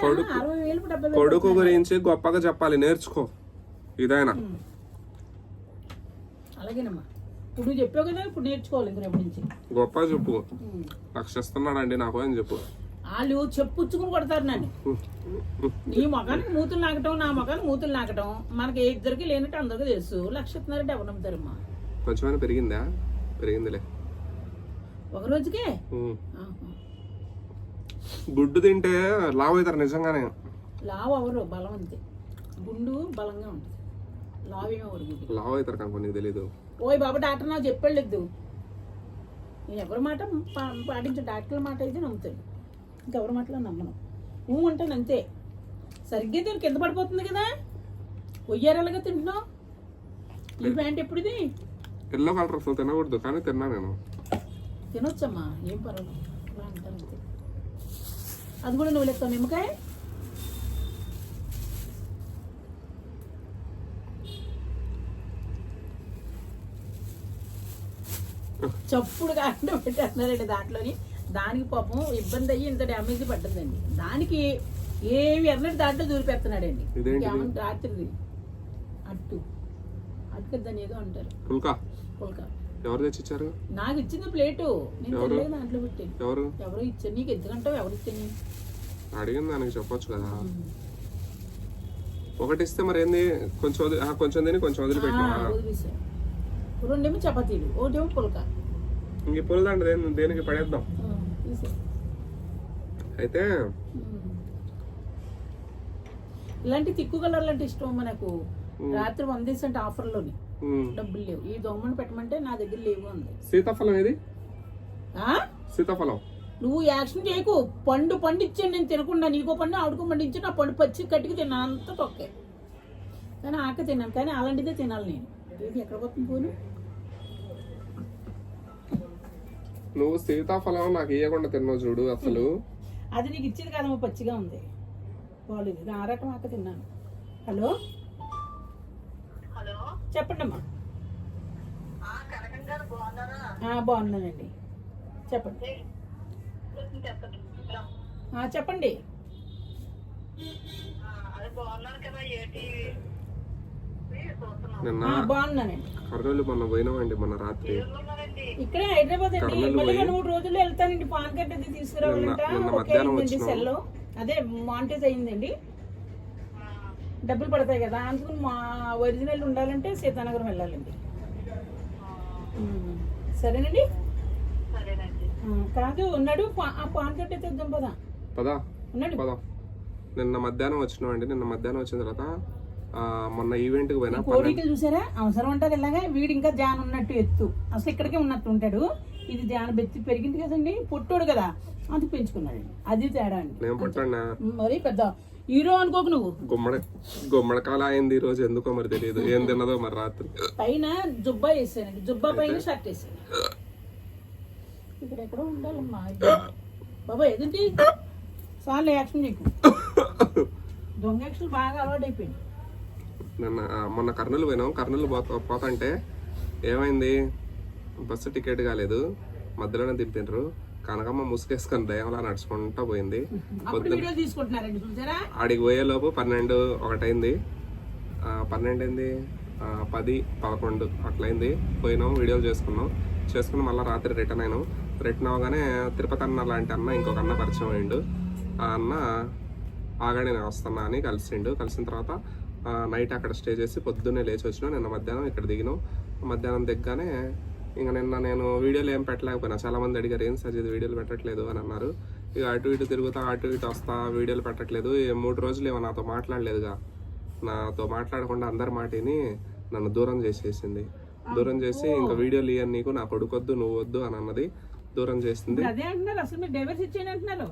కొడుకు కొడుకు గురించి గొప్పగా చెప్పాలి. నేర్చుకో. ఇదైనా? అలాగేనమ్మా. ఇప్పుడు చెప్పావు కదా ఇప్పుడు నేర్చుకోవాలి ఇంక నుంచి. గొప్ప చెప్పు. రక్షిస్తున్నాడండి నాకు అని చెప్పు. వాళ్ళు చెప్పుచ్చుకుని కొడతారు నన్ను. నీ మొఖానికి మూతులు నాకటం నా మొఖానికి మూతులు నాకటం మనకి ఏ ఇద్దరికి లేనట్టు అందరికీ తెలుసు. లక్షిస్తున్నారంటే ఎవరు నమ్ముతారమ్మా. కొంచెమైనా పెరిగిందా? పెరిగిందిలే. ఒక రోజుకే. గుడ్డు తింటే లావు అవుతారు నిజంగానే. లావు అవరు బలం అంతే. గుండు బలంగా ఉంటుంది. లావేమో అవరు గుడ్డు. లావు అవుతారు కనుక నీకు తెలీదు. ఓయ్ బాబా డాక్టర్ నాకు చెప్పలేదు నేను ఎవరి మాట పాటించు డాక్టర్ల మాట అయితే నమ్ముతాను. ఇంకెవరి మాటలో నమ్మను. ఊ అంటాను అంతే. సరిగ్గా దీని కింద పడిపోతుంది కదా? ఒయ్యారలాగా తింటున్నావు? ఈ ప్యాంట్ ఎప్పుడుది? ఎల్లో కలర్ అసలు తినకూడదు కానీ తిన్నా నేను. తినొచ్చమ్మా ఏం పర్వాలేదు. అది కూడా నువ్వు లెక్క నిమ్మకాయ చప్పుడు కాకుండా పెట్టేస్తున్నారండి దాంట్లోని. దానికి పాపం ఇబ్బంది అయ్యి ఇంత డ్యామేజ్ పడ్డదండి. దానికి ఏమి ఎర్రటి దాంట్లో దూరిపెడుతున్నాడండి రాత్రిది. అట్టు. అట్టు దాన్ని ఏదో అంటారు. పుల్కా. పుల్కా. ఎవరు తెచ్చిచ్చారు? నాకు ఇచ్చింది ప్లేటు. నేను ఎవరు? దాంట్లో పెట్టాను ఎవరు? ఎవరో ఇచ్చారు? నీకు ఎందుకంటావు ఎవరు ఇచ్చాను అడిగిన దానికి చెప్పొచ్చు కదా. ఒకటి ఇస్తే మరి ఏంది? కొంచెం వదిలి- ఆ, కొంచెం తిని కొంచెం వదిలిపెట్టినా వదిలేసాను రెండేమో చపాతీలు ఒకటేమో పుల్క. ఇంక ఈ పుల్లదండ దేని దేనికి పడేద్దాం? తీసే. అయితే. ఇలాంటి తిక్కు కలర్లు అంటే ఇష్టం మనకు రాత్రి వందేసంటే ఆఫర్లోని. డబ్బులు లేవు. ఈ దొంగను పెట్టమంటే నా దగ్గర లేవు అంది. సీతాఫలం ఏది? ఆ? సీతాఫలం. నువ్వు యాక్షన్ చేయకు. పండు పండు ఇచ్చాను నేను తినకుండా. నీకో పండు ఆవిడకో పండు ఇచ్చి నా పండు పచ్చి కట్టికి తిన్నాను. అంత తొక్కే. కానీ ఆక తిన్నాను. కానీ అలాంటిదే తినాలి నేను. ఇది ఎక్కడ పోతుంది పోను? నువ్వు సీతాఫలం నాకు ఇవ్వకుండా తిన్నావు చూడు అసలు. అది నీకు ఇచ్చేది కదమ్మా పచ్చిగా ఉంది. బాగాలేదు ఇది ఆరాటం ఆక తిన్నాను. హలో? చెప్పండి అమ్మా బాగున్నానండి. చెప్పండి. చెప్పండి. బాగున్నానండి. కర్నూలు మొన్న పోయినామండి రాత్రి. ఇక్కడే హైదరాబాద్ అండి. రెండు మూడు రోజుల్లో వెళ్తానండి. పాన్ కార్డ్ అది తీసుకురావాలంట. అదే మానిటైజ్ అయిందండి. డబ్బులు పడతాయి కదా. అందుకని మా ఒరిజినల్ ఉండాలంటే సీతానగరం వెళ్ళాలండి. సరేనండి? కాదు ఉన్నాడు. పా- ఆ పాన్ కార్డ్ అయితే తెద్దాం పదా? పదా? ఉన్నాడు. పదా. నిన్న మధ్యాహ్నం వచ్చినామండి. నిన్న మధ్యాహ్నం వచ్చిన తర్వాత ఆ, మొన్న ఈవెంట్కి పోయినా కోడికలు చూసారా? అవసరం ఉంటుంది ఇలాగా. వీడు ఇంకా జాన్ ఉన్నట్టు ఎత్తు. అసలు ఇక్కడికే ఉన్నట్టు ఉంటాడు. ఇది జాన బెత్తి పెరిగింది కదండి. పుట్టోడు కదా. అది పెంచుకున్నాడండి. అది తేడా అండి. మరి పెద్ద. హీరో అనుకోకు నువ్వు. గుమ్మడి గుమ్మడికాల అయింది ఈ రోజు ఎందుకో మరి తెలియదు ఏం తిన్నదో మరి రాత్రి. పైన జుబ్బా వేసానండి జుబ్బా పైన షర్ట్ వేసాను ఇక్కడ ఎక్కడో ఉండాలమ్మా బాబా యాక్షన్ నీకు. దొంగ యాక్షన్ బాగా అలవాటు అయిపోయింది నిన్న మొన్న కర్నూలు పోయినాం. కర్నూలు పోతా పోతాంటే ఏమైంది? బస్సు టికెట్ కాలేదు. మధ్యలోనే దింపిండ్రు కనకమ్మ ముసుగేసుకొని దయంలా నడుచుకుంటా పోయింది. ఆడికి పోయేలోపు పన్నెండు ఒకటైంది. పన్నెండు అయింది పది పదకొండు అట్లయింది పోయినాం వీడియోలు చేసుకున్నాం. చేసుకుని మళ్ళీ రాత్రి రిటర్న్ అయినాం. రిటర్న్ అవగానే తిరుపతి అన్న లాంటి అన్న ఇంకొక అన్న పరిచయం అయిండు. ఆ అన్న ఆగానే నేను వస్తున్నా అని కలిసిండు. కలిసిన తర్వాత నైట్ అక్కడ స్టే చేసి పొద్దున్నే లేచి వచ్చినాం. నిన్న మధ్యాహ్నం ఇక్కడ దిగినాం. మధ్యాహ్నం దిగ్గానే ఇంకా నిన్న నేను వీడియోలు ఏం పెట్టలేకపోయినా. చాలా మంది అడిగారు ఏం సజిద్ వీడియోలు పెట్టట్లేదు? అని అన్నారు. ఇక అటు ఇటు తిరుగుతా అటు ఇటు వస్తా వీడియోలు పెట్టట్లేదు. ఈ మూడు రోజులు ఏమో నాతో మాట్లాడలేదుగా. నాతో మాట్లాడకుండా అందరి మాటిని నన్ను దూరం చేసేసింది. దూరం చేసి ఇంకా వీడియోలు ఇయ్యను నీకు నా కొడుకొద్దు నువ్వు వద్దు అని అన్నది దూరం చేసింది. అదే అంటున్నారు అసలు మీరు డైవర్స్ ఇచ్చేయండి అంటున్నారు.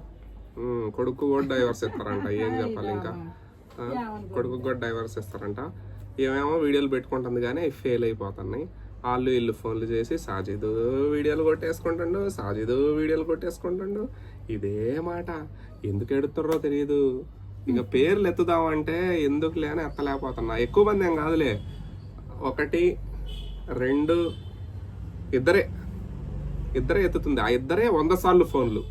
ఉమ్, కొడుకు కూడా డైవర్స్ ఇస్తారంట. ఏం చెప్పాలి ఇంకా? కొడుకు కూడా డైవర్స్ ఇస్తారంట. ఏమేమో వీడియోలు పెట్టుకుంటుంది కానీ ఫెయిల్ అయిపోతున్నాయి. వాళ్ళు ఇల్లు ఫోన్లు చేసి సాజిద్ వీడియోలు కొట్టేసుకుంటుండు సాజిద్ వీడియోలు కొట్టేసుకుంటుండు. ఇదే మాట. ఎందుకు ఎడుతుర్రో తెలియదు ఇక పేర్లు ఎత్తుదామంటే ఎందుకులే అని ఎత్తలేకపోతున్నా. ఎక్కువ మంది ఏం కాదులే. ఒకటి రెండు ఇద్దరే. ఇద్దరే ఎత్తుతుంది. ఆ ఇద్దరే వంద సార్లు ఫోన్లు.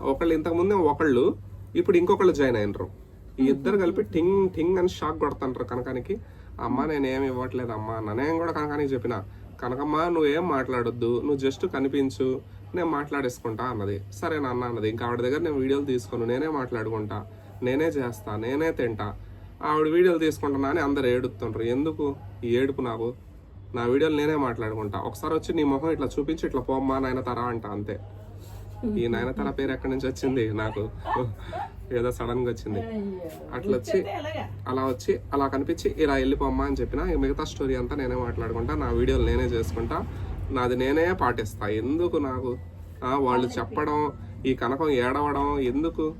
ఒకళ్ళు ఇంతకుముందే ఒకళ్ళు ఇప్పుడు ఇంకొకళ్ళు జాయిన్ అయినరు. ఈ ఇద్దరు కలిపి టింగ్ టింగ్ అని షాక్ కొడుతుంటారు కనకానికి. అమ్మ నేనేం ఇవ్వట్లేదు అమ్మ అన్న. నేను కూడా కనకానికి చెప్పిన కనకమ్మ నువ్వేం మాట్లాడొద్దు నువ్వు జస్ట్ కనిపించు నేను మాట్లాడేసుకుంటా అన్నది. సరే నాన్న అన్నది. ఇంకా ఆవిడ దగ్గర నేను వీడియోలు తీసుకోను నేనే మాట్లాడుకుంటా నేనే చేస్తా నేనే తింటా. ఆవిడ వీడియోలు తీసుకుంటున్నా అని అందరు ఏడుతుంటారు ఎందుకు? ఈ ఏడుపు నాకు. నా వీడియోలు నేనే మాట్లాడుకుంటా. ఒకసారి వచ్చి నీ మొహం ఇట్లా చూపించి ఇట్లా పోమ్మా నాయన తరా అంట అంతే. ఈ నాయనతర పేరు ఎక్కడి నుంచి వచ్చింది? నాకు ఏదో సడన్గా వచ్చింది. అట్లా వచ్చి అలా వచ్చి అలా కనిపించి ఇలా వెళ్ళిపోమ్మా అని చెప్పిన మిగతా స్టోరీ అంతా నేనే మాట్లాడుకుంటా నా వీడియోలు నేనే చేసుకుంటా నాది నేనే పాటిస్తా. ఎందుకు నాకు? ఆ, వాళ్ళు చెప్పడం ఈ కనకం ఏడవడం ఎందుకు?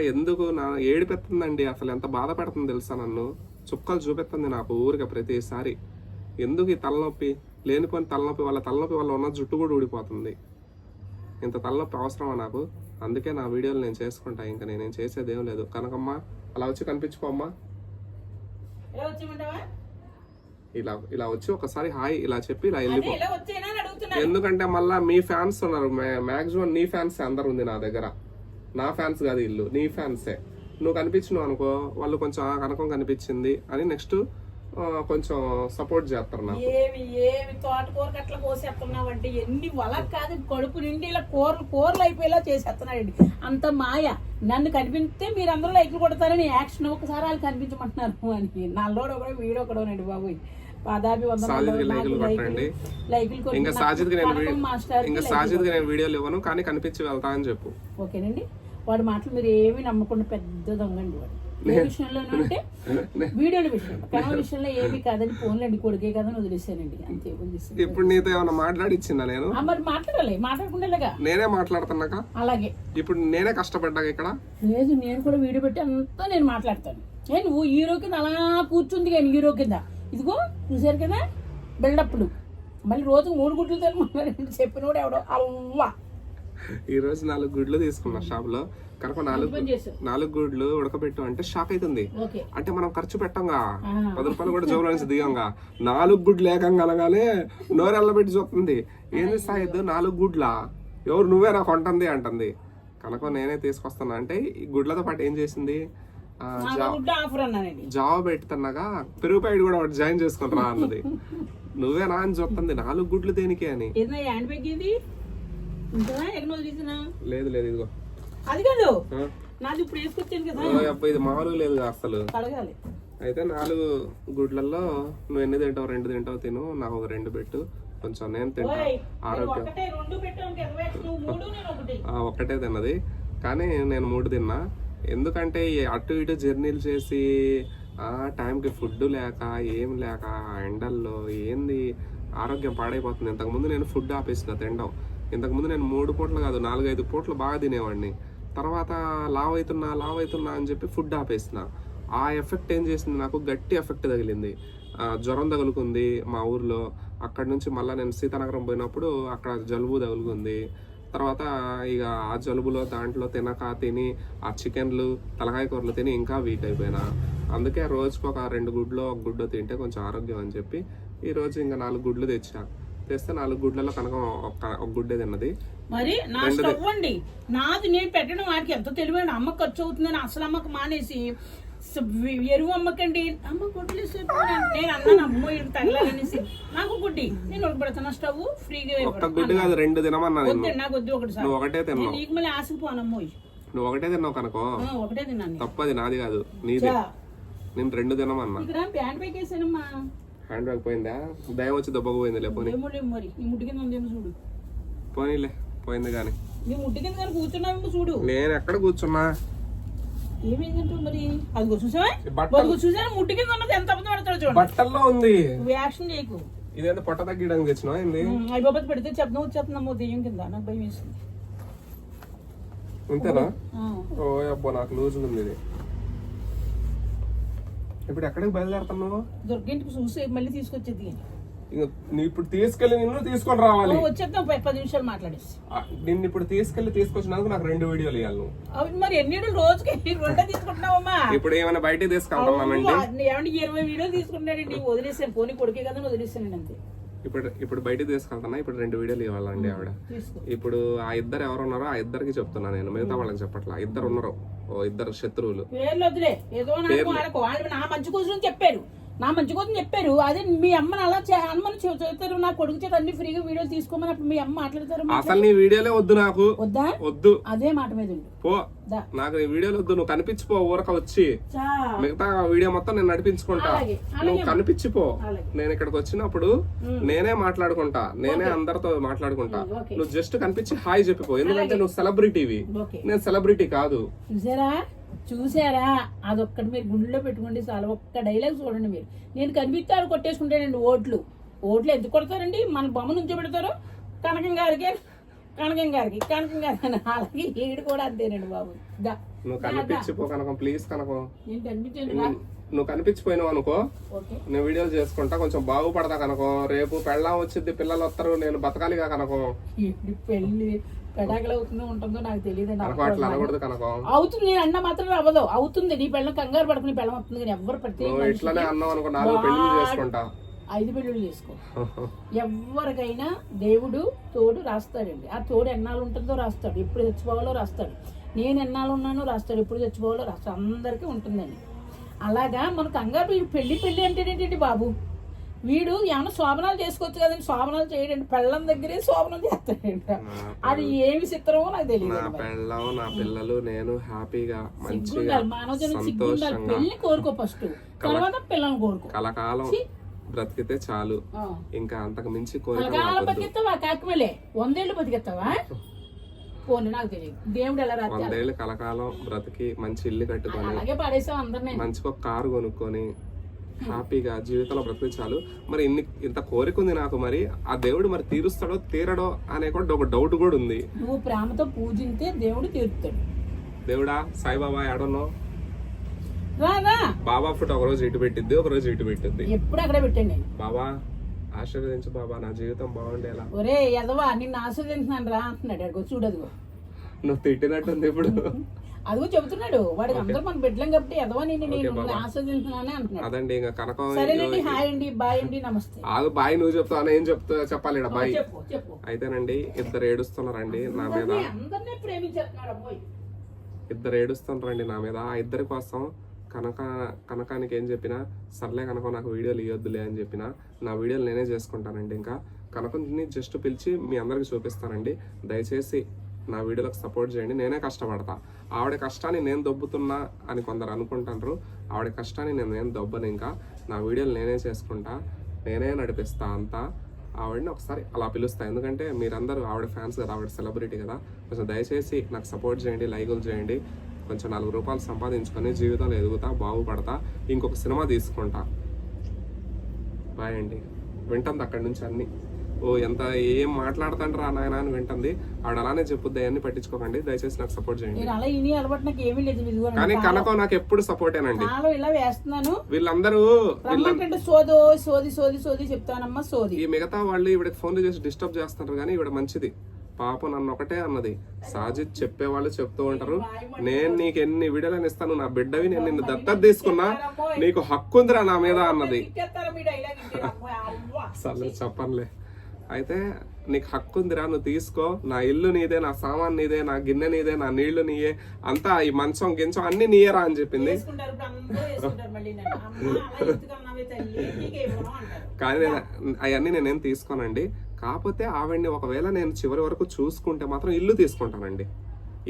ఎందుకు? నా ఏడిపెత్తుందండి. అసలు ఎంత బాధ పెడుతుంది తెలుసా నన్ను? చుక్కలు చూపెత్తుంది నాకు ఊరిక ప్రతిసారి. ఎందుకు ఈ తలనొప్పి? లేనిపోయిన తలనొప్పి వాళ్ళ తలనొప్పి వల్ల ఉన్న జుట్టు కూడా ఊడిపోతుంది. ఇంత తలనొప్పి అవసరమా నాకు? అందుకే నా వీడియోలు నేను చేసుకుంటా. ఇంకా నేనేం చేసేది ఏం లేదు. కనకమ్మ అలా వచ్చి కనిపించుకోమ్మా ఇలా ఇలా వచ్చి ఒకసారి హాయ్ ఇలా చెప్పి ఇలా వెళ్ళిపో ఎందుకంటే మళ్ళా మీ ఫ్యాన్స్ ఉన్నారు. మాక్సిమం నీ ఫ్యాన్స్ అందరు ఉంది నా దగ్గర. నా ఫ్యాన్స్ కాదు ఇల్లు. నీ ఫ్యాన్సే. నువ్వు కనిపించినావు అనుకో వాళ్ళు కొంచెం "ఆ, కనకం కనిపించింది అని నెక్స్ట్ కొంచెం సపోర్ట్ చేస్తారు నాకు. ఏమి ఏమి తోటకూర అట్లా కోసేస్తున్నావంటే ఎన్ని వల కాదు కడుపు నిండి ఇలా కూరలు కూరలు అయిపోయేలా చేసేస్తున్నాడండి. అంత మాయ. నన్ను కనిపిస్తే మీరు అందరూ లైక్లు కొడతారని యాక్షన్ ఒకసారి వాళ్ళు కనిపించమంటున్నారు అని. నల్లోడు ఒకడో వీడో ఒకడోనండి బాబు. పాదాభి లైకులు ఇంకా ఇంకా నేను వీడియోలు ఇవ్వను కానీ కనిపించి వెళ్తా అని చెప్పు. ఓకేనండి. వాడి మాటలు మీరు ఏమి నమ్మకుండా పెద్ద దొంగండి వాడు. విషయంలోనూ అంటే వీడియోల కనవ విషయంలో ఏమీ కాదని ఫోన్లండి కొడుకే కదని వదిలేసానండి అంతే వదిలేసాను ఇప్పుడు నీతో ఏమైనా మాట్లాడిచ్చిందా నేను మరి మాట్లాడాలి మాట్లాడకుండా నేనే మాట్లాడుతున్నాక? అలాగే. ఇప్పుడు నేనే కష్టపడ్డాక ఇక్కడ? లేదు నేను కూడా వీడియో పెట్టి అంతా నేను మాట్లాడతాను. ఏ నువ్వు హీరో కింద అలా కూర్చుంది కానీ హీరో కింద. ఇదిగో చూసారు కదా? బిల్డప్లు. మళ్ళీ రోజు మూడు గుడ్లు తినమన్నాడు చెప్పినోడు ఎవడో? అవ్వా ఈ రోజు నాలుగు గుడ్లు తీసుకున్నా షాప్లో. కనుక నాలుగు నాలుగు గుడ్లు ఉడకబెట్టు అంటే షాక్ అవుతుంది. అంటే మనం ఖర్చు పెట్టంగా. పది రూపాయలు కూడా జోబులో నుంచి దిగంగా. నాలుగు గుడ్లు ఏకంగా అనగానే నోరెళ్ళబెట్టి చూస్తుంది. ఏంది సాయిద్ నాలుగు గుడ్లా? ఎవరు నువ్వే నాకు కొంటుంది అంటుంది. కనుక నేనే తీసుకొస్తాను అంటే ఈ గుడ్లతో పాటు ఏం చేసింది? జావ పెడుతున్నాగా పెరుగు ప్యాకెట్ కూడా ఒకటి జాయిన్ చేసుకుని రా అన్నది. నువ్వేనా అని చూస్తుంది. నాలుగు గుడ్లు దేనికి అని. లేదు లేదు ఇదిగో. అది కాదు? నాది ఇప్పుడు వేసుకొచ్చాను కదా. అబ్బా, ఇది మామూలు లేదు అసలు. కడగాలి. అయితే నాలుగు గుడ్లలో నువ్వు ఎన్ని తింటావు? రెండు తింటావు తిను. నాకు ఒక రెండు పెట్టు. కొంచెం నేను తింటా. ఆరోగ్యం. ఒక్కటే తిన్నది. కానీ నేను మూడు తిన్నా. ఎందుకంటే అటు ఇటు జర్నీలు చేసి ఆ టైంకి ఫుడ్ లేక ఏం లేక ఎండల్లో ఏంది? ఆరోగ్యం పాడైపోతుంది. ఇంతకుముందు నేను ఫుడ్ ఆపేసిన తినడం ఇంతకుముందు నేను మూడు పూటలు కాదు నాలుగైదు పూటలు బాగా తినేవాడిని. తర్వాత లావ్ అవుతున్నా లావ్ అవుతున్నా అని చెప్పి ఫుడ్ ఆపేసిన. ఆ ఎఫెక్ట్ ఏం చేసింది? నాకు గట్టి ఎఫెక్ట్ తగిలింది. జ్వరం తగులుకుంది మా ఊర్లో. అక్కడ నుంచి మళ్ళీ నేను సీతానగరం పోయినప్పుడు అక్కడ జలుబు తగులుకుంది. తర్వాత ఇక ఆ జలుబులో దాంట్లో తినక తిని ఆ చికెన్లు తలకాయ కూరలు తిని ఇంకా వీక్ అయిపోయినా. అందుకే రోజుకు ఒక రెండు గుడ్లు ఒక గుడ్డు తింటే కొంచెం ఆరోగ్యం అని చెప్పి ఈరోజు ఇంకా నాలుగు గుడ్లు తెచ్చా. తెస్తే నాలుగు గుడ్లలో కనుక ఒక గుడ్డే తిన్నది. మరి నా స్టవ్ అండి నాది నేను పెట్టడం వాడికి ఎంత తెలివైన అమ్మ ఖర్చు అవుతుందని అసలు అమ్మకు మానేసి ఎరువు అమ్మకండి. అమ్మ గుడ్లు నేను అన్నాను అమ్మో ఇది తగలాలనేసి. నాకు గుడ్డి. నేను ఒకటి పెడతాను స్టవ్ ఫ్రీగా గుడ్డు కాదు రెండు తినమన్నా నాకు వద్దు ఒకటి ఒకటే నేను తిన్నావు నీకు మళ్ళీ ఆశకు పోనమ్మో నువ్వు ఒకటే తిన్నావు కనుకో. ఒకటే తిన్నాను నేను. తప్పది నాది కాదు. నీది. నేను రెండు తినమన్నా. ఇక్కడ బ్యాండ్ బ్యాగ్ వేసానమ్మా. హ్యాండ్ బ్యాగ్ పోయిందా? దయ వచ్చి దెబ్బకు పోయింది లేపోని ఏమో లేవు మరి నీ ముట్టి కింద ఉందేమో చూడు. పోనీలే పోయింది కానీ నీ ముట్టి కింద కానీ కూర్చున్నావేమో చూడు. నేను ఎక్కడ కూర్చున్నా? ఏమైందంటూ మరి? అదిగో చూసావా? బట్టలు కింద ఉన్నది ఎంత అబద్ధం పడతాడు చూడండి బట్టల్లో ఉంది. యాక్షన్ చేయకు. ఇదేంటి పొట్ట తగ్గడానికి ఏంది? బాబా పెడితే శబ్దం వచ్చేస్తుందమ్మో దెయ్యం కింద. నాకు భయం వేసింది. అంతేనా. ఓ అబ్బో నాకు లూజ్ ఉంది ఇది. ఇప్పుడు ఎక్కడికి బయలుదేరుతున్నావు? దుర్గింటికి చూసి మళ్ళీ తీసుకొచ్చేది. కానీ. ఇంక నీ ఇప్పుడు తీసుకెళ్ళి నిన్ను తీసుకొని రావాలి. వచ్చేద్దాం పది పది నిమిషాలు మాట్లాడేసి. నిన్ను ఇప్పుడు తీసుకెళ్ళి తీసుకొచ్చినందుకు నాకు రెండు వీడియోలు ఇవ్వాలి నువ్వు. అవి మరి ఎన్ని రోజుకి రెండే తీసుకుంటున్నావమ్మా. ఇప్పుడు ఏమైనా బయటికి తీసుకెళ్తానండి ఏమంటే ఇరవై వీడియోలు తీసుకుంటాడండి వదిలేసాను. పోనీ కొడుకే కదా వదిలేసాను అంతే. ఇప్పుడు ఇప్పుడు బయటికి తీసుకెళ్తున్నా ఇప్పుడు రెండు వీడియోలు ఇవ్వాలండి ఆవిడ. తీసుకో. ఇప్పుడు ఆ ఇద్దరు ఎవరు ఉన్నారో ఆ ఇద్దరికి చెప్తున్నా నేను. మిగతా వాళ్ళకి చెప్పట్లా. ఇద్దరు ఉన్నారు. ఇద్దరు శత్రువులు. పేర్లు వదిలే ఏదో నాకు వాళ్ళకు వాళ్ళు నా మంచి కోసం చెప్పారు. నా మంచి కోసం చెప్పారు. అదే మీ అమ్మని అలా చే- అమ్మని చె- చెప్తారు నా కొడుకు చేత అన్ని ఫ్రీగా వీడియోలు తీసుకోమని అప్పుడు మీ అమ్మ మాట్లాడతారు. అసలు నీ వీడియోలే వద్దు నాకు. వద్దా? వద్దు. అదే మాట మీద పో. నాకు నీ వీడియోలు వద్దు. నువ్వు కనిపించిపో ఊరక వచ్చి. మిగతా వీడియో మొత్తం నేను నడిపించుకుంటా. నువ్వు కనిపించిపో. నేను ఇక్కడికి వచ్చినప్పుడు నేనే మాట్లాడుకుంటా. నేనే అందరితో మాట్లాడుకుంటా. నువ్వు జస్ట్ కనిపించి హాయ్ చెప్పిపో. ఎందుకంటే నువ్వు సెలబ్రిటీవి నేను సెలబ్రిటీ కాదు. చూసారా? అదొక్కటి మీరు గుండెలో పెట్టుకోండి చాలా. ఒక్క డైలాగ్ చూడండి మీరు. నేను కనిపిస్తారు కొట్టేసుకుంటానండి ఓట్లు. ఓట్లు ఎందుకు కొడతారండి? మన బొమ్మ నుంచి పెడతారు. కనకం గారికి కనకం గారికి కనకం గారికి అని. అలాగే ఈడు కూడా అంతేనండి బాబు. నువ్వు కనిపించిపో కనకం ప్లీజ్ కనకం. నువ్వు కనిపించిపోయినావు అనుకో. నేను వీడియోలు చేసుకుంటా కొంచెం బాగుపడతా కనుకో. రేపు పెళ్ళం వచ్చింది పిల్లలు వస్తారు నేను బతకాలిగా కనుకో. పెళ్ళి పెడాకలు అవుతుందో ఉంటుందో నాకు కనుకో అవుతుంది నేను అన్న మాత్రం అవ్వదు అవుతుంది నీ పెళ్ళం కంగారు పడుకుని పెళ్ళం అవుతుంది కానీ ఎవరు ప్రతి నువ్వు ఇట్లానే అన్నావు అనుకో నాలుగు పెళ్ళి చేసుకుంటా. ఐదు పెళ్ళిళ్ళు చేసుకో. ఎవరికైనా దేవుడు తోడు రాస్తాడండి. ఆ తోడు ఎన్నాళ్ళు ఉంటుందో రాస్తాడు. ఎప్పుడు చచ్చిపోవాలో రాస్తాడు. నేను ఎన్నాళ్ళు ఉన్నానో రాస్తాడు. ఎప్పుడు చచ్చిపోవాలో రాస్తాడు. అందరికీ ఉంటుందండి. అలాగా మనకు కంగారు పెళ్ళి పెళ్ళి అంటే ఏంటండి బాబు? వీడు ఏమైనా శోభనాలు చేసుకోవచ్చు కదండి. శోభనాలు చేయడండి. పెళ్ళం దగ్గరే శోభనం చేస్తాడండి అది ఏమి చిత్రమో నాకు నా తెలియదు పెళ్ళం నా పిల్లలు నేను హ్యాపీగా మంచిగా మానవజనం సిగ్గుండాలి. పెళ్ళి కోరుకో ఫస్ట్. తర్వాత పిల్లల్ని కోరుకో. కలకాలం బ్రతికితే చాలు. ఇంకా అంతకు మించి కోరిక కలకాలం నాకొద్దు. బతికిస్తావా కాకిమలే వందేళ్ళు బతికిస్తావా పోనీ నాకు తెలియదు. దేవుడు ఎలా రాత్రి వందేళ్ళు కలకాలం బ్రతికి మంచి ఇల్లు కట్టుకొని అలాగే పాడేసాం అందరినీ. మంచిగా ఒక కారు కొనుక్కొని హ్యాపీగా జీవితంలో బ్రతికి చాలు. మరి ఇన్ని ఇంత కోరిక ఉంది నాకు మరి. ఆ దేవుడు మరి తీరుస్తాడో తీరడో అనే కూడా ఒక డౌట్ కూడా ఉంది. నువ్వు ప్రేమతో పూజింతే దేవుడు తీరుతాడు. దేవుడా సాయిబాబా ఎడనో బాబా ఫుట్ ఒక రోజు ఇటు పెట్టిద్ది ఒక రోజు ఇటు పెట్టిద్ది. ఎప్పుడు అక్కడే పెట్టండి. బాబా ఆశీర్వదించు బాబా నా జీవితం బాగుండేలా. ఒరే ఎదవా నిన్ను ఆస్వాదించున్నాను రా అంటున్నాడు. అడుగు చూడదుగో. నువ్వు తిట్టినట్టుంది ఇప్పుడు. అదిగో చెబుతున్నాడు. వాడికి అందరూ మన బిడ్డలం కాబట్టి నేను అంటున్నాడు అదండి ఇంకా కనకం సరేనండి హాయ్ అండి బాయ్ అండి నమస్తే. ఆగు బాయ్ నువ్వు చెప్తావు ఏం చెప్తా చెప్పాలి బాయ్? చెప్పు చెప్పు. అయితేనండి ఇద్దరు ఏడుస్తున్నారండి నా మీద. అందరినీ అందరినీ ప్రేమించేస్తున్నాడు అబ్బాయి ఇద్దరు ఏడుస్తున్నారండి నా మీద. ఆ ఇద్దరి కోసం కనక కనకానికి ఏం చెప్పినా సర్లే కనుక నాకు వీడియోలు ఇవ్వద్దులే అని చెప్పిన నా వీడియోలు నేనే చేసుకుంటానండి ఇంకా. కనకంని జస్ట్ పిలిచి మీ అందరికి చూపిస్తానండి. దయచేసి నా వీడియోలకు సపోర్ట్ చేయండి. నేనే కష్టపడతా. ఆవిడ కష్టాన్ని నేను దొబ్బుతున్నా అని కొందరు అనుకుంటారు ఆవిడ కష్టాన్ని నేను నేను దొబ్బను ఇంకా. నా వీడియోలు నేనే చేసుకుంటా. నేనే నడిపిస్తా అంతా. ఆవిడని ఒకసారి అలా పిలుస్తా. ఎందుకంటే మీరందరూ ఆవిడ ఫ్యాన్స్ కదా ఆవిడ సెలబ్రిటీ కదా. కొంచెం దయచేసి నాకు సపోర్ట్ చేయండి లైకులు చేయండి. కొంచెం నాలుగు రూపాయలు సంపాదించుకొని జీవితంలో ఎదుగుతా బాగుపడతా. ఇంకొక సినిమా తీసుకుంటా. బాయ్ అండి. వింటుంది అక్కడి నుంచి అన్ని. ఓ ఎంత ఏం మాట్లాడుతుంటారా నాయన అని వింటుంది. ఆవిడ అలానే చెప్పుద్ది అన్ని పట్టించుకోకండి. దయచేసి నాకు సపోర్ట్ చేయండి. నేను అలా ఇని అలవాటు నాకు ఏమీ లేదు ఇదిగో కానీ కనకం నాకు ఎప్పుడు నాలో ఇలా వేస్తున్నాను. వీళ్ళందరూ రమ్మంటే సోదో సోది సోది సోది చెప్తానమ్మా సోది. ఈ మిగతా వాళ్ళు ఈవిడకి ఫోన్లు చేసి డిస్టర్బ్ చేస్తుంటారు కానీ ఈవిడ మంచిది. పాప నన్ను ఒకటే అన్నది. సాజిద్ చెప్పేవాళ్ళు చెప్తూ ఉంటారు. నేను నీకు ఎన్ని వీడియోలను ఇస్తాను నా బిడ్డవి నేను నిన్ను దత్తత తీసుకున్నా నీకు హక్కు ఉందిరా నా మీద అన్నది. సర్లే చెప్పనులే. అయితే నీకు హక్కు ఉందిరా నువ్వు తీసుకో. నా ఇల్లు నీదే నా సామాన్ నీదే నా గిన్నె నీదే నా నీళ్ళు నీయే. అంతా ఈ మంచం గించం అన్ని నీయేరా అని చెప్పింది. కానీ నేను అవన్నీ నేనేం తీసుకోనండి. కాకపోతే ఆవిడ్ని ఒకవేళ నేను చివరి వరకు చూసుకుంటే మాత్రం ఇల్లు తీసుకుంటానండి.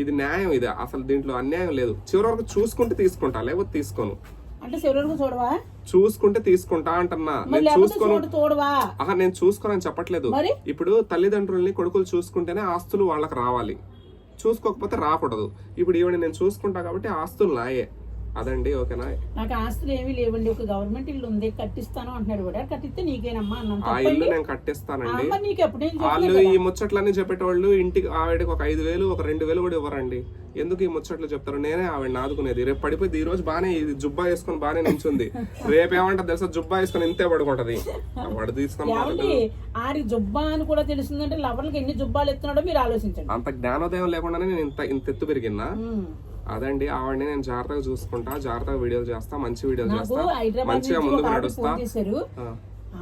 ఇది న్యాయం ఇది. అసలు దీంట్లో అన్యాయం లేదు. చివరి వరకు చూసుకుంటే తీసుకుంటా లేకపోతే తీసుకోను. అంటే శరీరం చూడవా? చూసుకుంటే తీసుకుంటా అంటున్నా నేను చూసుకోను. ఆహా నేను చూసుకోనని చెప్పట్లేదు. ఇప్పుడు తల్లిదండ్రుల్ని కొడుకులు చూసుకుంటేనే ఆస్తులు వాళ్ళకి రావాలి. చూసుకోకపోతే రాకూడదు. ఇప్పుడు ఈవిడ నేను చూసుకుంటా కాబట్టి ఆస్తులు నాయే. అదండి ఓకేనా? నాకు ఆస్తులు ఏమీ లేవండి. ఒక గవర్నమెంట్ ఇల్లు ఉంది కట్టిస్తాను అంటున్నాడు కూడా. కట్టిస్తే నీకేనమ్మా ఆ ఇల్లు నేను కట్టిస్తానండి. నీకు వాళ్ళు ఈ ముచ్చట్లన్నీ చెప్పేటోళ్ళు ఇంటికి ఆవిడకి ఒక ఐదు వేలు ఒక రెండు వేలు కూడా ఇవ్వరండి. ఎందుకు ఈ ముచ్చట్లు చెప్తారు? నేనే ఆవిడ ఆదుకునేది. రేపు పడిపోయింది. ఈ రోజు బానే ఇది జుబ్బా వేసుకొని బానే నించుంది. రేపు ఏమంటది తెలుసా? జుబ్బా వేసుకొని ఇంతే పడుకుంటది. వాడు తీసుకొని ఆడి జుబ్బా అని కూడా తెలుస్తుందంటే లవర్లకి ఎన్ని జుబ్బాలు ఎత్తున్నాడో మీరు ఆలోచించండి. అంత జ్ఞానోదయం లేకుండానే నేను ఇంత ఇంత ఎత్తు పెరిగినా. అదండి ఆవిడని నేను జాగ్రత్తగా చూసుకుంటా జాగ్రత్తగా వీడియోలు చేస్తా మంచి వీడియోలు చేస్తా మంచిగా ముందుకు నడుస్తా.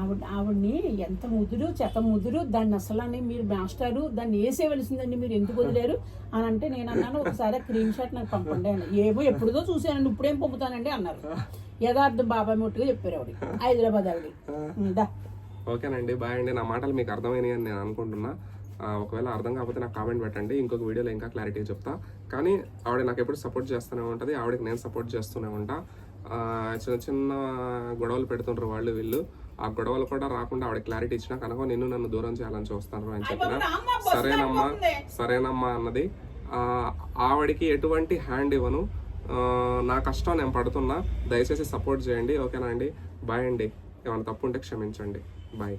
ఆవిడ ఆవిడ్ని ఎంత ముదురు చెత్త ముదురు దాన్ని అసలు మీరు మాస్టారు దాన్ని వేసేవలసిందండి మీరు ఎందుకు వదిలేరు అని అంటే నేను అన్నాను ఒకసారి క్రీమ్ షాట్ నాకు పంపండి అని. ఏమో ఎప్పుడుదో చూశానండి ఇప్పుడేం పంపుతానండి అన్నారు. యథార్థం బాబాయ్ ముట్టుగా చెప్పారు ఆవిడ హైదరాబాద్ ఆవిడ. ఓకేనండి బాయ్ అండి నా మాటలు మీకు అర్థమైనాయి అని నేను అనుకుంటున్నా. ఒకవేళ అర్థం కాకపోతే నాకు కామెంట్ పెట్టండి. ఇంకొక వీడియోలో ఇంకా క్లారిటీ చెప్తా. కానీ ఆవిడ నాకు ఎప్పుడు సపోర్ట్ చేస్తూనే ఉంటుంది. ఆవిడకి నేను సపోర్ట్ చేస్తూనే ఉంటా. చిన్న చిన్న గొడవలు పెడుతుంటారు వాళ్ళు వీళ్ళు. ఆ గొడవలు కూడా రాకుండా ఆవిడ క్లారిటీ ఇచ్చినా కనుక నిన్ను నన్ను దూరం చేయాలని చూస్తాను అని చెప్పిన. సరేనమ్మా సరేనమ్మా అన్నది. ఆవిడకి ఎటువంటి హ్యాండ్ ఇవ్వను. నా కష్టం నేను పడుతున్నా. దయచేసి సపోర్ట్ చేయండి. ఓకేనా అండి? బాయ్ అండి. ఏమైనా తప్పు ఉంటే క్షమించండి. బాయ్